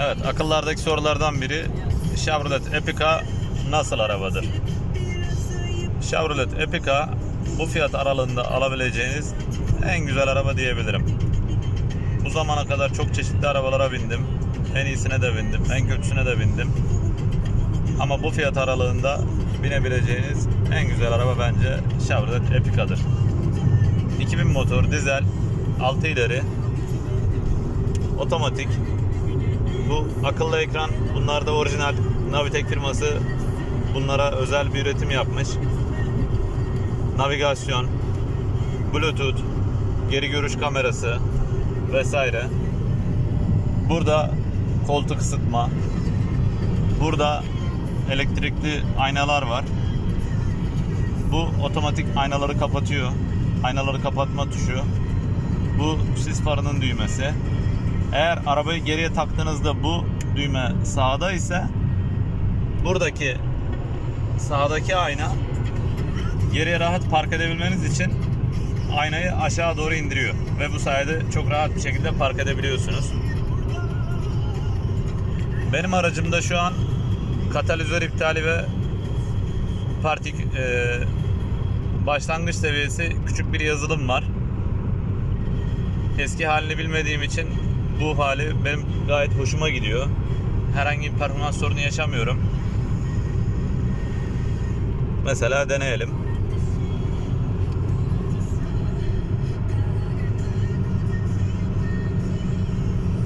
Evet, akıllardaki sorulardan biri Chevrolet Epica nasıl arabadır? Chevrolet Epica bu fiyat aralığında alabileceğiniz en güzel araba diyebilirim. Bu zamana kadar çok çeşitli arabalara bindim. En iyisine de bindim, en kötüsüne de bindim. Ama bu fiyat aralığında binebileceğiniz en güzel araba bence Chevrolet Epica'dır. 2000 motor, dizel, 6 ileri, otomatik, bu akıllı ekran bunlar da orijinal Navitek firması bunlara özel bir üretim yapmış. Navigasyon, Bluetooth, geri görüş kamerası vesaire. Burada koltuk ısıtma. Burada elektrikli aynalar var. Bu otomatik aynaları kapatıyor. Aynaları kapatma tuşu. Bu sis farının düğmesi. Eğer arabayı geriye taktığınızda bu düğme sağda ise buradaki sağdaki ayna geriye rahat park edebilmeniz için aynayı aşağı doğru indiriyor ve bu sayede çok rahat bir şekilde park edebiliyorsunuz. Benim aracımda şu an katalizör iptali ve partik e, başlangıç seviyesi küçük bir yazılım var. Eski halini bilmediğim için bu hali benim gayet hoşuma gidiyor. Herhangi bir performans sorunu yaşamıyorum. Mesela deneyelim.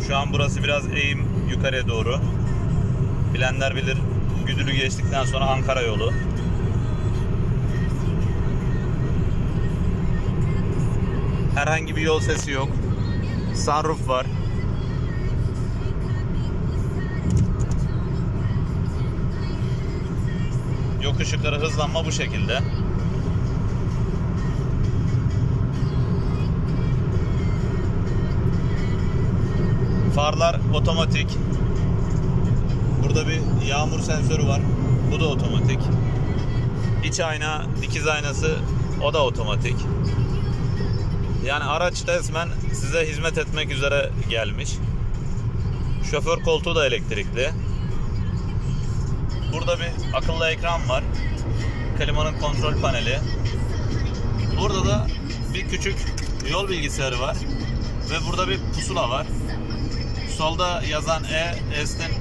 Şu an burası biraz eğim yukarıya doğru. Bilenler bilir. Güdülü geçtikten sonra Ankara yolu. Herhangi bir yol sesi yok. Sunroof var. Yokuş yukarı hızlanma bu şekilde. Farlar otomatik. Burada bir yağmur sensörü var. Bu da otomatik. İç ayna, dikiz aynası o da otomatik. Yani araç resmen size hizmet etmek üzere gelmiş. Şoför koltuğu da elektrikli. Burada bir akıllı ekran var. Klimanın kontrol paneli. Burada da bir küçük yol bilgisayarı var. Ve burada bir pusula var. Solda yazan E, Est'in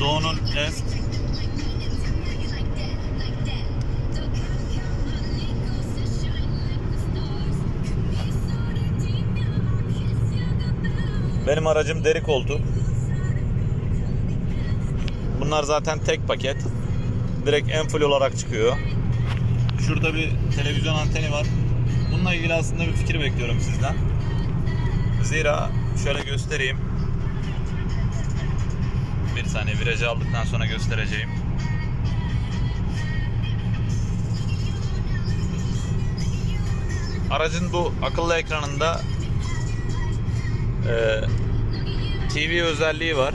Doğu'nun Est. Benim aracım deri koltuk. Bunlar zaten tek paket. Direkt en full olarak çıkıyor. Şurada bir televizyon anteni var. Bununla ilgili aslında bir fikir bekliyorum sizden. Zira şöyle göstereyim. Bir saniye virajı aldıktan sonra göstereceğim. Aracın bu akıllı ekranında e, TV özelliği var.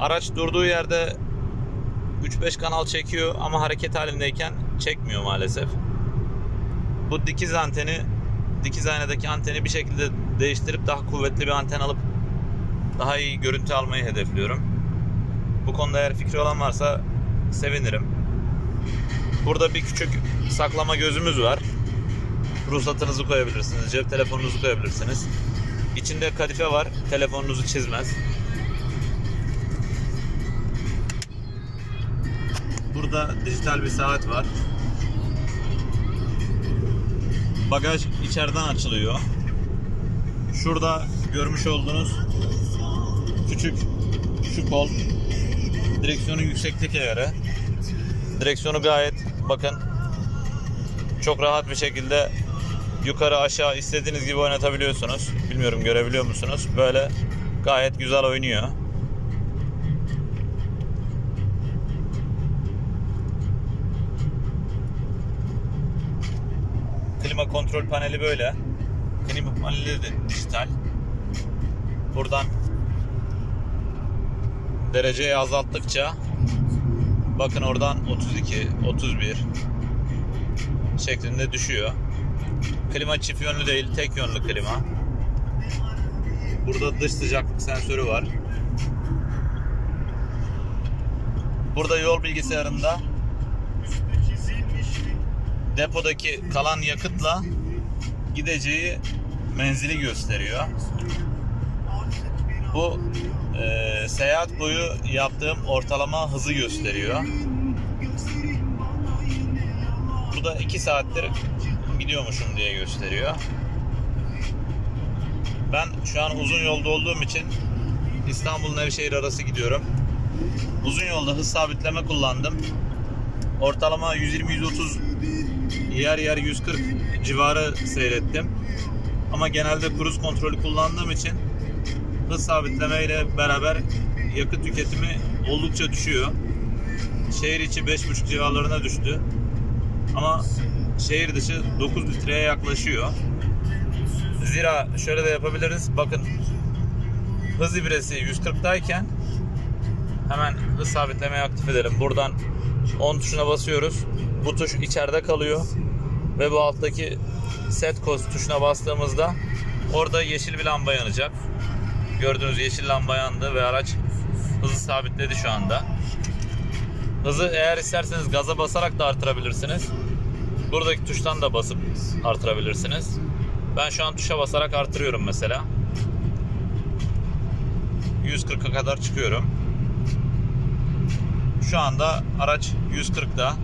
Araç durduğu yerde 3-5 kanal çekiyor ama hareket halindeyken çekmiyor maalesef. Bu dikiz anteni, dikiz aynadaki anteni bir şekilde değiştirip daha kuvvetli bir anten alıp daha iyi görüntü almayı hedefliyorum. Bu konuda eğer fikri olan varsa sevinirim. Burada bir küçük saklama gözümüz var. Ruhsatınızı koyabilirsiniz, cep telefonunuzu koyabilirsiniz. İçinde kadife var, telefonunuzu çizmez. Burada dijital bir saat var. Bagaj içeriden açılıyor. Şurada görmüş olduğunuz küçük şu kol direksiyonun yükseklik ayarı. Direksiyonu gayet bakın çok rahat bir şekilde yukarı aşağı istediğiniz gibi oynatabiliyorsunuz. Bilmiyorum görebiliyor musunuz? Böyle gayet güzel oynuyor. Klima kontrol paneli böyle. Klima paneli de dijital. Buradan dereceyi azalttıkça bakın oradan 32, 31 şeklinde düşüyor. Klima çift yönlü değil, tek yönlü klima. Burada dış sıcaklık sensörü var. Burada yol bilgisayarında depodaki kalan yakıtla gideceği menzili gösteriyor. Bu e, seyahat boyu yaptığım ortalama hızı gösteriyor. Burada 2 saattir gidiyormuşum diye gösteriyor. Ben şu an uzun yolda olduğum için İstanbul Nevşehir arası gidiyorum. Uzun yolda hız sabitleme kullandım. Ortalama 120-130 yer yer 140 civarı seyrettim. Ama genelde kruz kontrolü kullandığım için hız sabitleme ile beraber yakıt tüketimi oldukça düşüyor. Şehir içi 5.5 civarlarına düştü. Ama şehir dışı 9 litreye yaklaşıyor. Zira şöyle de yapabiliriz. Bakın hız ibresi 140'dayken hemen hız sabitlemeyi aktif edelim. Buradan 10 tuşuna basıyoruz. Bu tuş içeride kalıyor. Ve bu alttaki set cost tuşuna bastığımızda orada yeşil bir lamba yanacak. Gördüğünüz yeşil lamba yandı ve araç hızı sabitledi şu anda. Hızı eğer isterseniz gaza basarak da artırabilirsiniz. Buradaki tuştan da basıp artırabilirsiniz. Ben şu an tuşa basarak artırıyorum mesela. 140'a kadar çıkıyorum. Şu anda araç 140'da.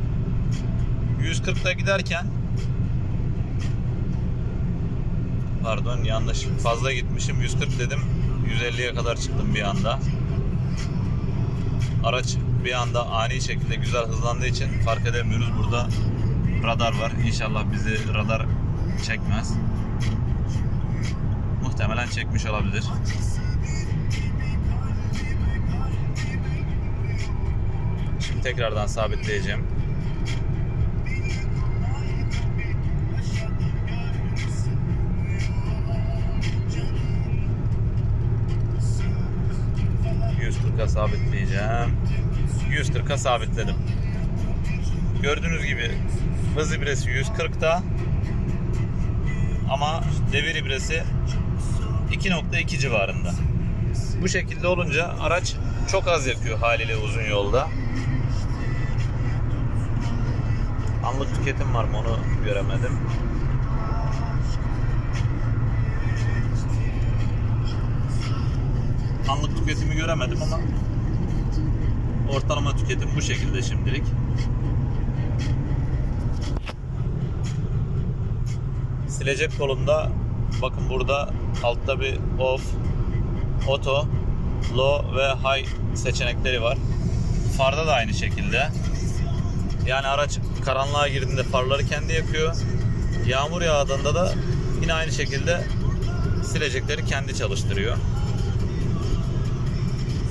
140'da giderken Pardon yanlış fazla gitmişim. 140 dedim 150'ye kadar çıktım bir anda. Araç bir anda ani şekilde güzel hızlandığı için fark edemiyoruz. Burada radar var. İnşallah bizi radar çekmez. Muhtemelen çekmiş olabilir tekrardan sabitleyeceğim %140'a sabitleyeceğim. 140'a sabitledim. Gördüğünüz gibi hız ibresi 140'da ama devir ibresi 2.2 civarında. Bu şekilde olunca araç çok az yakıyor haliyle uzun yolda. Anlık tüketim var mı onu göremedim. Anlık tüketimi göremedim ama ortalama tüketim bu şekilde şimdilik. Silecek kolunda bakın burada altta bir off, auto, low ve high seçenekleri var. Farda da aynı şekilde. Yani araç karanlığa girdiğinde farları kendi yakıyor. Yağmur yağdığında da yine aynı şekilde silecekleri kendi çalıştırıyor.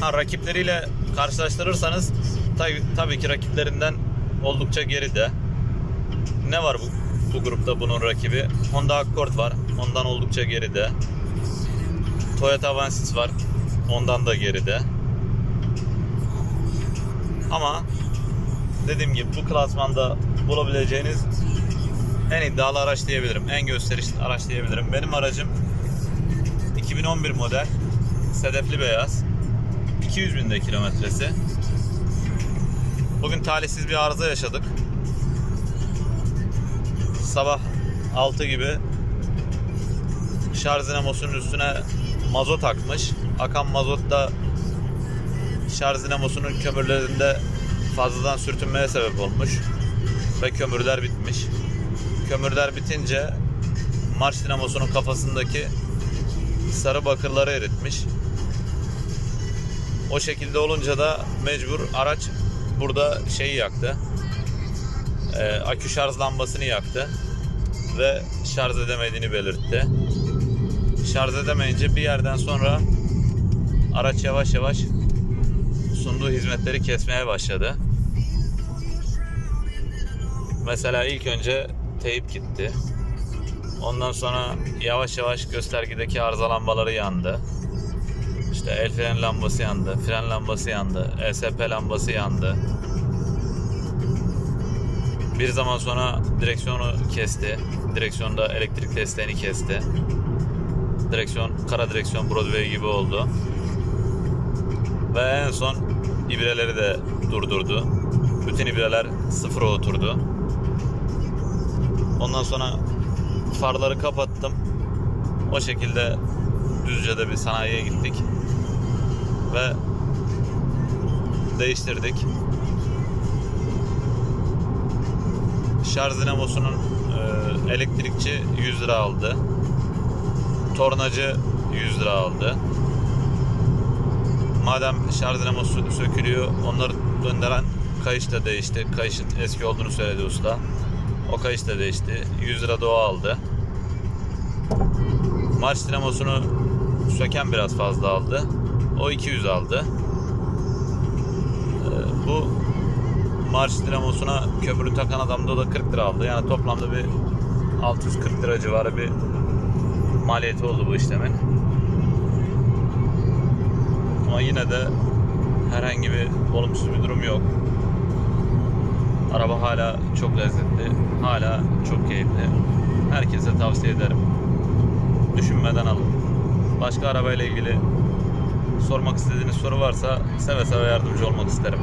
Ha, rakipleriyle karşılaştırırsanız tabii, tabii ki rakiplerinden oldukça geride. Ne var bu, bu grupta bunun rakibi? Honda Accord var. Ondan oldukça geride. Toyota Avensis var. Ondan da geride. Ama dediğim gibi bu klasmanda bulabileceğiniz en iddialı araç diyebilirim. En gösterişli araç diyebilirim. Benim aracım 2011 model sedefli beyaz. 200 binde kilometresi. Bugün talihsiz bir arıza yaşadık. Sabah 6 gibi şarj dinamosunun üstüne mazot akmış. Akan mazot da şarj dinamosunun kömürlerinde fazladan sürtünmeye sebep olmuş. Ve kömürler bitmiş. Kömürler bitince marş dinamosunun kafasındaki sarı bakırları eritmiş. O şekilde olunca da mecbur araç burada şeyi yaktı. Ee, akü şarj lambasını yaktı ve şarj edemediğini belirtti. Şarj edemeyince bir yerden sonra araç yavaş yavaş sunduğu hizmetleri kesmeye başladı. Mesela ilk önce teyip gitti. Ondan sonra yavaş yavaş göstergedeki arıza lambaları yandı. İşte el fren lambası yandı, fren lambası yandı, ESP lambası yandı. Bir zaman sonra direksiyonu kesti. Direksiyonda elektrik desteğini kesti. Direksiyon, kara direksiyon Broadway gibi oldu. Ve en son ibreleri de durdurdu. Bütün ibreler sıfıra oturdu. Ondan sonra farları kapattım. O şekilde Düzce'de bir sanayiye gittik. Ve değiştirdik. Şarj dinamosunun e, elektrikçi 100 lira aldı. Tornacı 100 lira aldı. Madem şarj dinamosu sökülüyor, onları döndüren kayış da değişti. Kayışın eski olduğunu söyledi usta. O kayış da değişti. 100 lira doğa aldı. Marş dinamosunu söken biraz fazla aldı. O 200 aldı. Ee, bu marş dinamosuna kömürü takan adam da o da 40 lira aldı. Yani toplamda bir 640 lira civarı bir maliyeti oldu bu işlemin. Ama yine de herhangi bir olumsuz bir durum yok. Araba hala çok lezzetli, hala çok keyifli. Herkese tavsiye ederim. Düşünmeden alın. Başka arabayla ilgili sormak istediğiniz soru varsa seve seve yardımcı olmak isterim.